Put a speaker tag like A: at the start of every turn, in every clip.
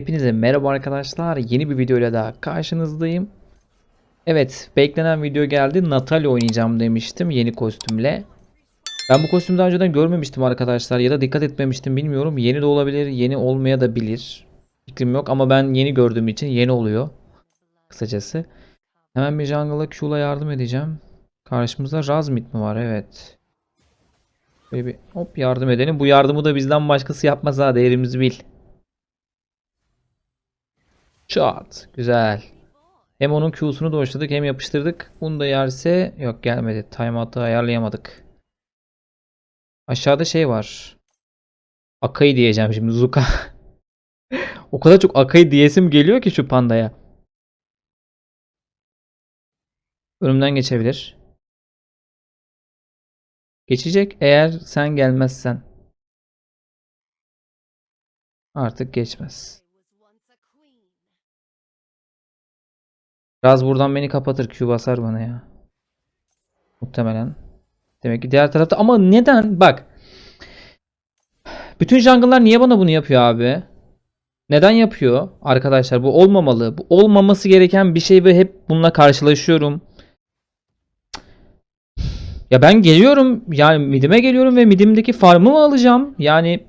A: Hepinize merhaba arkadaşlar. Yeni bir videoyla daha karşınızdayım. Evet, beklenen video geldi. Natalia oynayacağım demiştim yeni kostümle. Ben bu kostümü daha önceden görmemiştim arkadaşlar ya da dikkat etmemiştim bilmiyorum. Yeni de olabilir, yeni olmaya da bilir. Fikrim yok ama ben yeni gördüğüm için yeni oluyor. Kısacası. Hemen bir jungle'a Q'la yardım edeceğim. Karşımızda Razmit mi var? Evet. Böyle bir hop yardım edelim. Bu yardımı da bizden başkası yapmaz ha değerimizi bil. Çat. Güzel. Hem onun Q'sunu doşladık hem yapıştırdık. Bunu da yerse yok gelmedi. Timeout'ı ayarlayamadık. Aşağıda şey var. Akai diyeceğim şimdi Zuka. o kadar çok Akai diyesim geliyor ki şu pandaya. Önümden geçebilir. Geçecek eğer sen gelmezsen. Artık geçmez. Raz buradan beni kapatır. Q basar bana ya. Muhtemelen. Demek ki diğer tarafta. Ama neden? Bak. Bütün jungle'lar niye bana bunu yapıyor abi? Neden yapıyor? Arkadaşlar bu olmamalı. Bu olmaması gereken bir şey ve hep bununla karşılaşıyorum. Ya ben geliyorum. Yani midime geliyorum ve midimdeki farmımı alacağım. Yani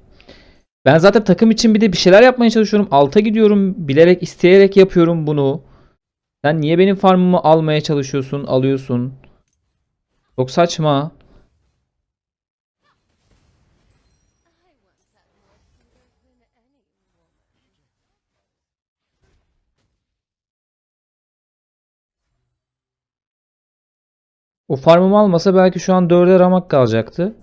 A: ben zaten takım için bir de bir şeyler yapmaya çalışıyorum. Alta gidiyorum. Bilerek isteyerek yapıyorum bunu. Sen niye benim farmımı almaya çalışıyorsun, alıyorsun? Çok saçma. O farmımı almasa belki şu an 4'e ramak kalacaktı.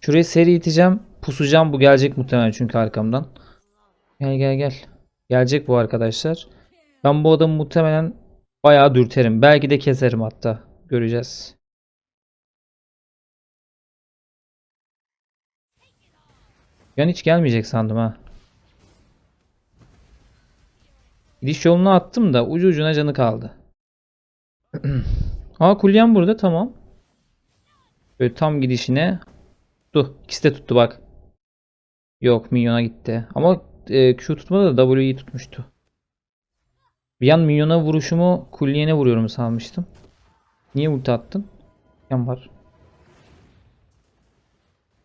A: Şuraya seri iteceğim. Pusacağım. Bu gelecek muhtemelen çünkü arkamdan. Gel gel gel. Gelecek bu arkadaşlar. Ben bu adamı muhtemelen bayağı dürterim. Belki de keserim hatta. Göreceğiz. Ben hiç gelmeyecek sandım ha. Gidiş yoluna attım da ucu ucuna canı kaldı. Aa Kulyan burada tamam. Böyle tam gidişine. Dur ikisi de tuttu bak. Yok minyona gitti. Ama e, Q tutmadı da W'yi tutmuştu. Bir an minyona vuruşumu Kulliyen'e vuruyorum sanmıştım. Niye ulti attın? Yan var.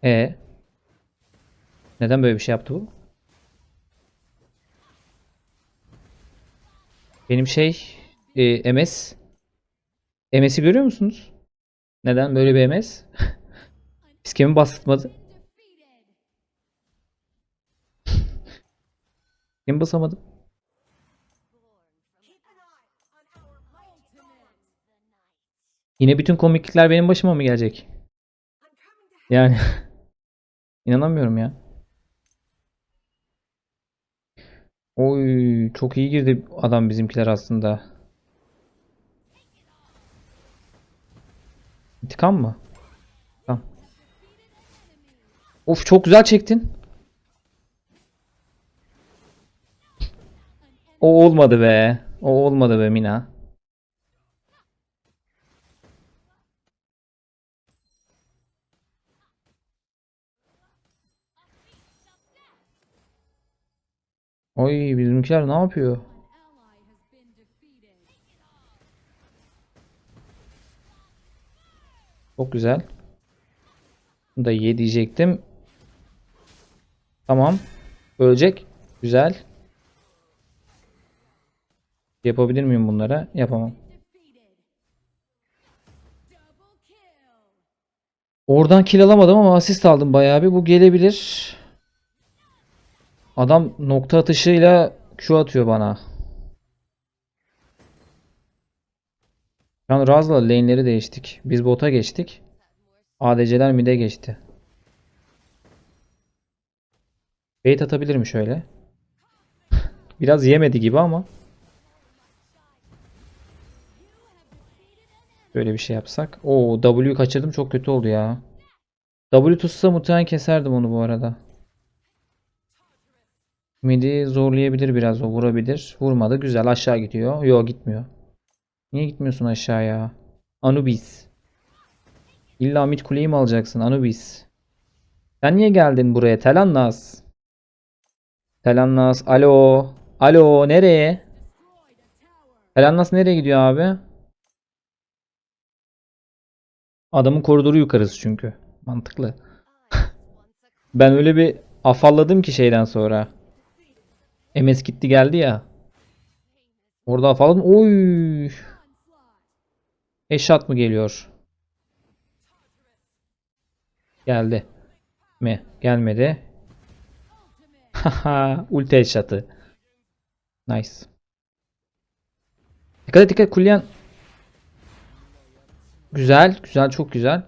A: E Neden böyle bir şey yaptı bu? Benim şey e, MS MS'i görüyor musunuz? Neden böyle bir MS? İskemi bastırmadı. Kim basamadım? Yine bütün komiklikler benim başıma mı gelecek? Yani inanamıyorum ya. Oy çok iyi girdi adam bizimkiler aslında. İntikam mı? Tamam. Of çok güzel çektin. O olmadı be. O olmadı be Mina. Oy bizimkiler ne yapıyor? Çok güzel. Bunu da ye diyecektim. Tamam. Ölecek. Güzel. Yapabilir miyim bunlara? Yapamam. Oradan kill alamadım ama asist aldım bayağı bir. Bu gelebilir. Adam nokta atışıyla Q atıyor bana. Şu Raz'la lane'leri değiştik. Biz bota geçtik. ADC'ler mid'e geçti. Bait atabilir mi şöyle? Biraz yemedi gibi ama. Böyle bir şey yapsak. Oo W kaçırdım çok kötü oldu ya. W tutsa muhtemelen keserdim onu bu arada. Midi zorlayabilir biraz o vurabilir. Vurmadı güzel aşağı gidiyor. Yok gitmiyor. Niye gitmiyorsun aşağıya? Anubis. İlla mid kuleyi mi alacaksın Anubis? Sen niye geldin buraya Telannas? Telannas alo. Alo nereye? Telannas nereye gidiyor abi? Adamın koridoru yukarısı çünkü. Mantıklı. Ben öyle bir afalladım ki şeyden sonra. MS gitti geldi ya. Orada afalladım. Oy. Eşat mı geliyor? Geldi. Mi? Gelmedi. Haha. Ulti eşatı. Nice. Dikkat et dikkat Kulyan. Güzel. Güzel. Çok güzel.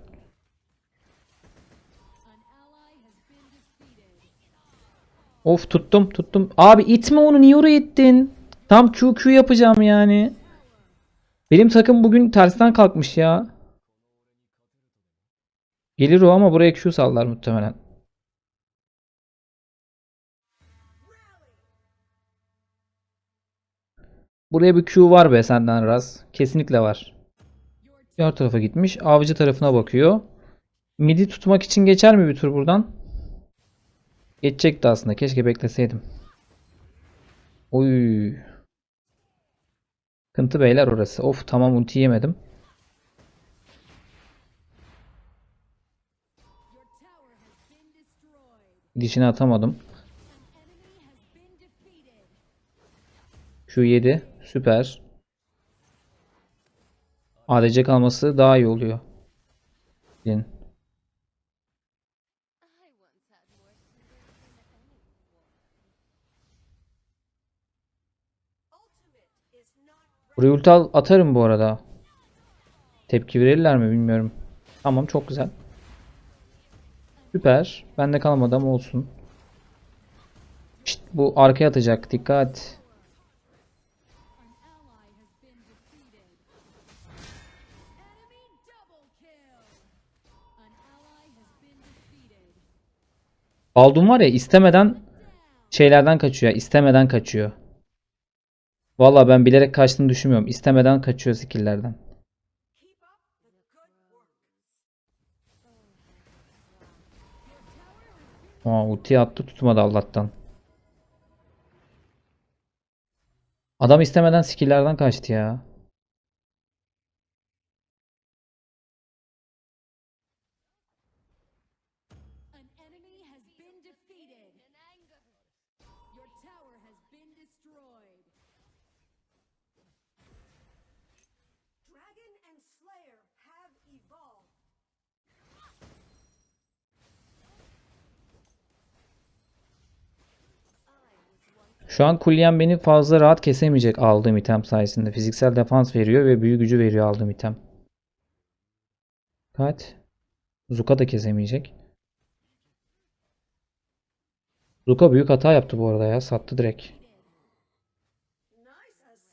A: Of tuttum tuttum. Abi itme onu niye oraya ittin? Tam QQ yapacağım yani. Benim takım bugün tersten kalkmış ya. Gelir o ama buraya Q sallar muhtemelen. Buraya bir Q var be senden Raz. Kesinlikle var. Diğer tarafa gitmiş. Avcı tarafına bakıyor. Midi tutmak için geçer mi bir tur buradan? Geçecekti aslında. Keşke bekleseydim. Oy. Sıkıntı beyler orası. Of tamam ulti yemedim. Dişini atamadım. Şu 7. Süper. ADC kalması daha iyi oluyor. Bilin. Buraya ulti atarım bu arada. Tepki verirler mi bilmiyorum. Tamam çok güzel. Süper. Bende kalmadı ama olsun. Şşt, bu arkaya atacak. Dikkat. Baldun var ya istemeden şeylerden kaçıyor. istemeden kaçıyor. Valla ben bilerek kaçtığını düşünmüyorum. İstemeden kaçıyor skill'lerden. Aa, ulti attı tutmadı Allah'tan. Adam istemeden skill'lerden kaçtı ya. Şu an Kulyen beni fazla rahat kesemeyecek aldığım item sayesinde. Fiziksel defans veriyor ve büyü gücü veriyor aldığım item. Kaç? Zuka da kesemeyecek. Zuka büyük hata yaptı bu arada ya. Sattı direkt.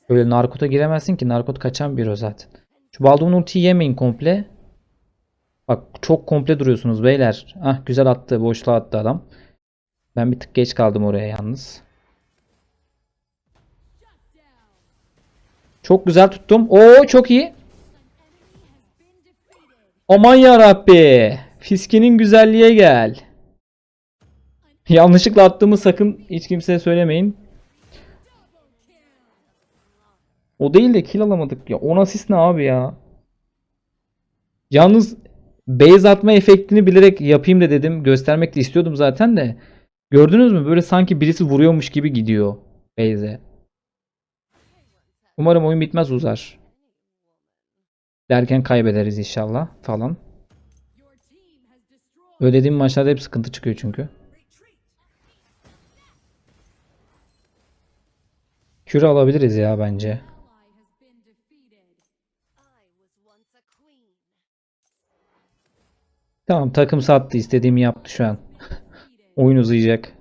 A: Böyle narkota giremezsin ki. Narkot kaçan bir o zaten. Şu Baldwin ultiyi yemeyin komple. Bak çok komple duruyorsunuz beyler. Ah güzel attı. Boşluğa attı adam. Ben bir tık geç kaldım oraya yalnız. Çok güzel tuttum. Oo çok iyi. Aman ya Rabbi. Fiskinin güzelliğe gel. Yanlışlıkla attığımı sakın hiç kimseye söylemeyin. O değil de kill alamadık ya. 10 asist ne abi ya? Yalnız base atma efektini bilerek yapayım da dedim. Göstermek de istiyordum zaten de. Gördünüz mü? Böyle sanki birisi vuruyormuş gibi gidiyor base'e. Umarım oyun bitmez uzar. Derken kaybederiz inşallah falan.
B: Your team has destroyed
A: Öyle dediğim maçlarda hep sıkıntı çıkıyor çünkü. Küre alabiliriz ya bence. Tamam takım sattı istediğimi yaptı şu an. Oyun uzayacak.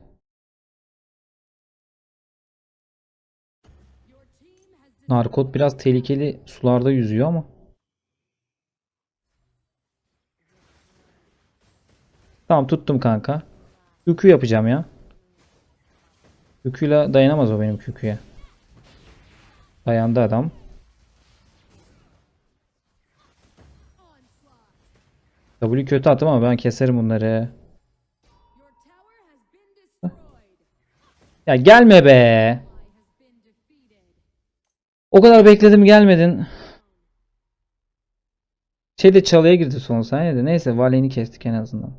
A: Narkot biraz tehlikeli sularda yüzüyor ama. Tamam tuttum kanka. QQ yapacağım ya. QQ'yla dayanamaz o benim QQ'ya. Dayandı adam. W kötü attım ama ben keserim bunları. Ya gelme be. O kadar bekledim gelmedin. Şey de çalıya girdi son saniyede. Neyse valeni kestik en azından.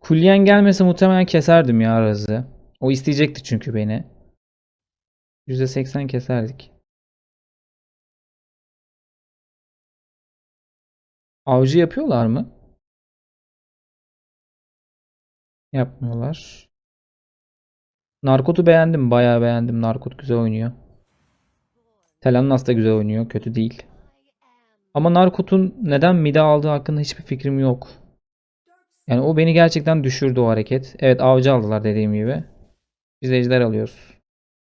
A: Kulyen gelmese muhtemelen keserdim ya Raz'ı. O isteyecekti çünkü beni. %80 keserdik. Avcı yapıyorlar mı? Yapmıyorlar. Narkot'u beğendim. Bayağı beğendim. Narkot güzel oynuyor. Telannas da güzel oynuyor. Kötü değil. Ama Narkot'un neden mid'e aldığı hakkında hiçbir fikrim yok. Yani o beni gerçekten düşürdü o hareket. Evet avcı aldılar dediğim gibi. Biz ejder alıyoruz.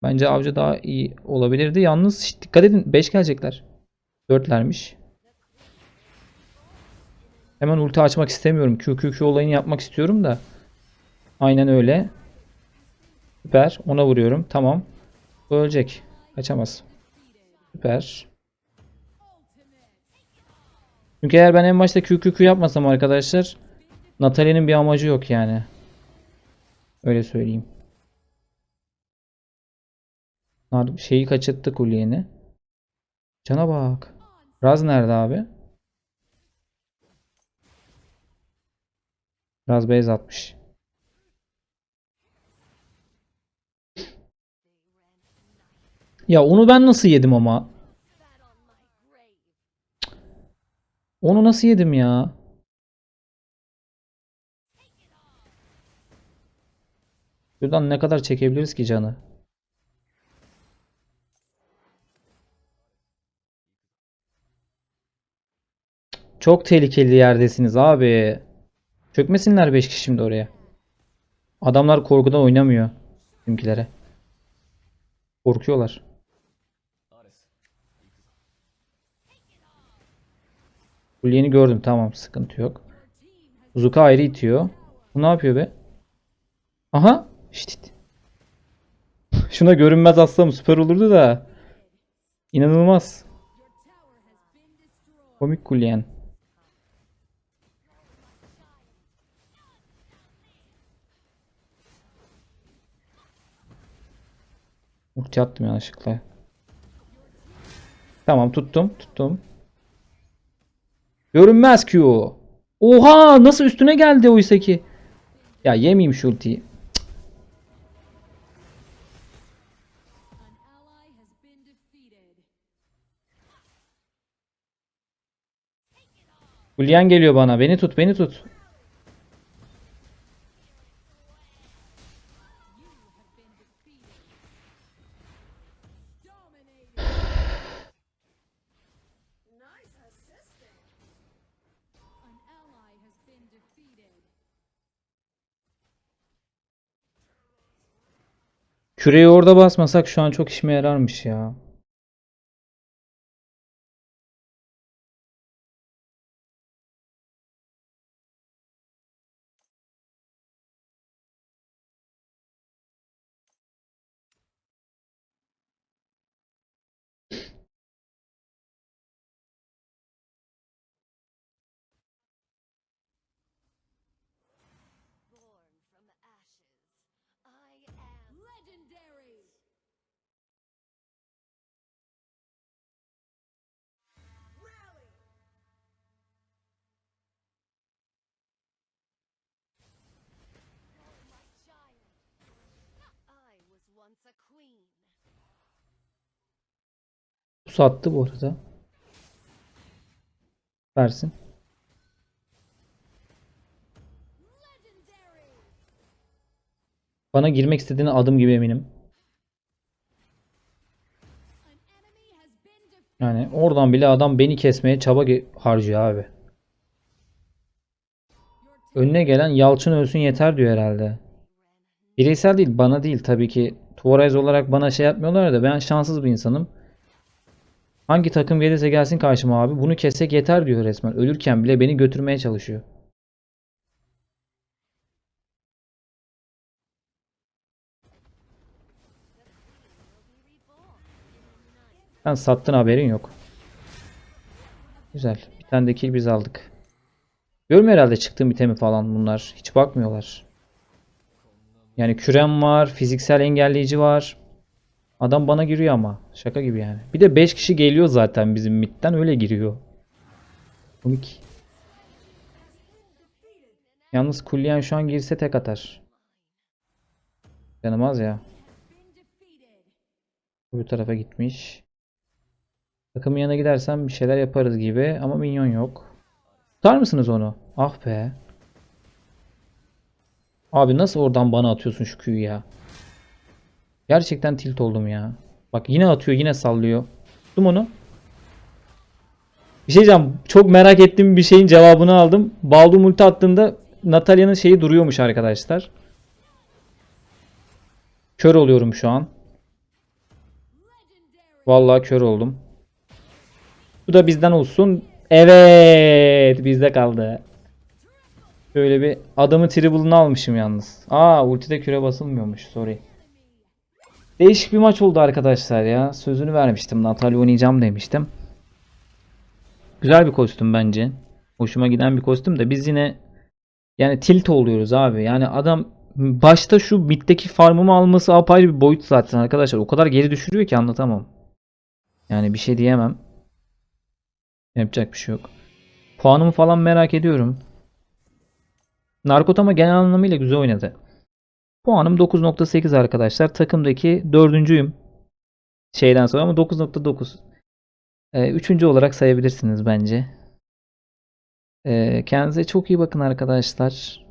A: Bence avcı daha iyi olabilirdi. Yalnız dikkat edin 5 gelecekler. 4'lermiş. Hemen ulti açmak istemiyorum. QQQ olayını yapmak istiyorum da. Aynen öyle. Süper. Ona vuruyorum. Tamam. Ölecek. Kaçamaz. Süper. Çünkü eğer ben en başta QQQ yapmasam arkadaşlar Natalie'nin bir amacı yok yani. Öyle söyleyeyim. Şeyi kaçırttık Ulyeni. Cana bak. Raz nerede abi? Raz base atmış. Ya onu ben nasıl yedim ama? Onu nasıl yedim ya? Buradan ne kadar çekebiliriz ki canı? Çok tehlikeli yerdesiniz abi. Çökmesinler 5 kişi şimdi oraya. Adamlar korkudan oynamıyor. Bizimkilere. Korkuyorlar. Kulyeni gördüm tamam sıkıntı yok. Zuka ayrı itiyor. Bu ne yapıyor be? Aha. Şşt. Şuna görünmez atsam süper olurdu da. İnanılmaz. Komik kulyen. Ulti attım yanlışlıkla. Tamam tuttum tuttum. Görünmez Q. Oha nasıl üstüne geldi oysa ki. Ya yemeyeyim şu ultiyi.
B: An ally has been defeated.
A: Ulyen geliyor bana. Beni tut beni tut. Küreyi orada basmasak şu an çok işime yararmış ya. Bu sattı bu arada. Versin. Bana girmek istediğine adım gibi eminim. Yani oradan bile adam beni kesmeye çaba harcıyor abi. Önüne gelen Yalçın ölsün yeter diyor herhalde. Bireysel değil bana değil tabii ki. Tuvarez olarak bana şey yapmıyorlar da ben şanssız bir insanım. Hangi takım gelirse gelsin karşıma abi bunu kessek yeter diyor resmen. Ölürken bile beni götürmeye çalışıyor. Sen sattın haberin yok. Güzel. Bir tane de kill biz aldık. Görmüyor herhalde çıktığım itemi falan bunlar. Hiç bakmıyorlar. Yani kürem var, fiziksel engelleyici var. Adam bana giriyor ama. Şaka gibi yani. Bir de 5 kişi geliyor zaten bizim midden öyle giriyor. Komik. Yalnız Kulliyen şu an girse tek atar. Canım az ya. Öbür tarafa gitmiş. Takımın yanına gidersem bir şeyler yaparız gibi ama minyon yok. Tutar mısınız onu? Ah be. Abi nasıl oradan bana atıyorsun şu Q'yu ya? Gerçekten tilt oldum ya. Bak yine atıyor yine sallıyor. Tuttum onu. Bir şey diyeceğim. Çok merak ettiğim bir şeyin cevabını aldım. Baldu multi attığında Natalya'nın şeyi duruyormuş arkadaşlar. Kör oluyorum şu an. Vallahi kör oldum. Bu da bizden olsun. Evet, bizde kaldı. Şöyle bir adamı tribulunu almışım yalnız. Aa, ultide küre basılmıyormuş. Sorry. Değişik bir maç oldu arkadaşlar ya. Sözünü vermiştim. Natalya oynayacağım demiştim. Güzel bir kostüm bence. Hoşuma giden bir kostüm de biz yine yani tilt oluyoruz abi. Yani adam başta şu middeki farmımı alması apayrı bir boyut zaten arkadaşlar. O kadar geri düşürüyor ki anlatamam. Yani bir şey diyemem. Yapacak bir şey yok. Puanımı falan merak ediyorum. Narkot ama genel anlamıyla güzel oynadı. Puanım 9.8 arkadaşlar. Takımdaki dördüncüyüm. Şeyden sonra ama 9.9. Ee, üçüncü olarak sayabilirsiniz bence. Ee, kendinize çok iyi bakın arkadaşlar.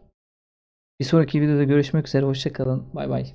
A: Bir sonraki videoda görüşmek üzere. Hoşçakalın. Bay bay.